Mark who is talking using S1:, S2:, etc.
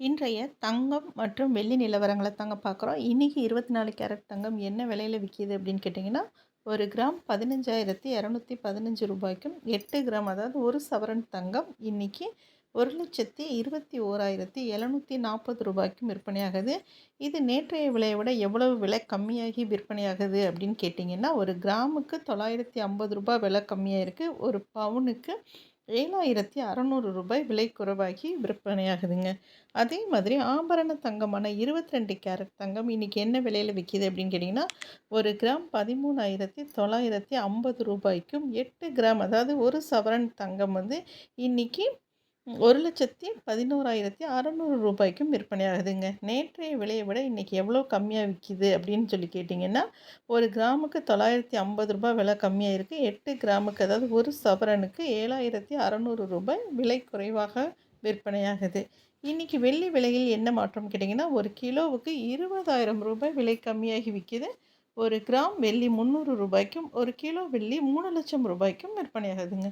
S1: இன்றைய தங்கம் மற்றும் வெள்ளி நிலவரங்களை தாங்க பார்க்குறோம். இன்றைக்கி இருபத்தி நாலு கேரட் தங்கம் என்ன விலையில விற்கிது அப்படின்னு கேட்டிங்கன்னா, ஒரு கிராம் பதினஞ்சாயிரத்தி இரநூத்தி பதினஞ்சு ரூபாய்க்கும், எட்டு கிராம் அதாவது ஒரு சவரன் தங்கம் இன்னைக்கு ரூ. 1,21,740 ரூபாய்க்கும் விற்பனையாகுது. இது நேற்றைய விலையை விட எவ்வளவு விலை கம்மியாகி விற்பனையாகுது அப்படின்னு கேட்டிங்கன்னா, ஒரு கிராமுக்கு தொள்ளாயிரத்தி ஐம்பது ரூபாய் விலை கம்மியாக இருக்குது ஒரு பவுனுக்கு ஏழாயிரத்தி அறநூறு ரூபாய் விலை குறைவாகி விற்பனையாகுதுங்க. அதே மாதிரி ஆபரண தங்கமான 22 கேரட் தங்கம் இன்றைக்கி என்ன விலையில் விற்கிது அப்படின்னு கேட்டிங்கன்னா, ஒரு கிராம் பதிமூணாயிரத்தி தொள்ளாயிரத்தி ஐம்பது ரூபாய்க்கும், எட்டு கிராம் அதாவது ஒரு சவரன் தங்கம் வந்து ஒரு லட்சத்தி பதினோராயிரத்தி அறநூறு ரூபாய்க்கும் விற்பனையாகுதுங்க. நேற்றைய விலையை விட இன்றைக்கி எவ்வளோ கம்மியாக விற்கிது அப்படின்னு சொல்லி கேட்டிங்கன்னா, ஒரு கிராமுக்கு தொள்ளாயிரத்தி ஐம்பது ரூபாய் விலை கம்மியாக இருக்குது எட்டு கிராமுக்கு அதாவது ஒரு சவரனுக்கு ஏழாயிரத்தி அறநூறு ரூபாய் விலை குறைவாக விற்பனையாகுது. இன்னைக்கு வெள்ளி விலையில் என்ன மாற்றம் கேட்டிங்கன்னா, ஒரு கிலோவுக்கு இருபதாயிரம் ரூபாய் விலை கம்மியாகி விற்கிது ஒரு கிராம் வெள்ளி முந்நூறு ரூபாய்க்கும், ஒரு கிலோ வெள்ளி மூணு லட்சம் ரூபாய்க்கும் விற்பனையாகுதுங்க.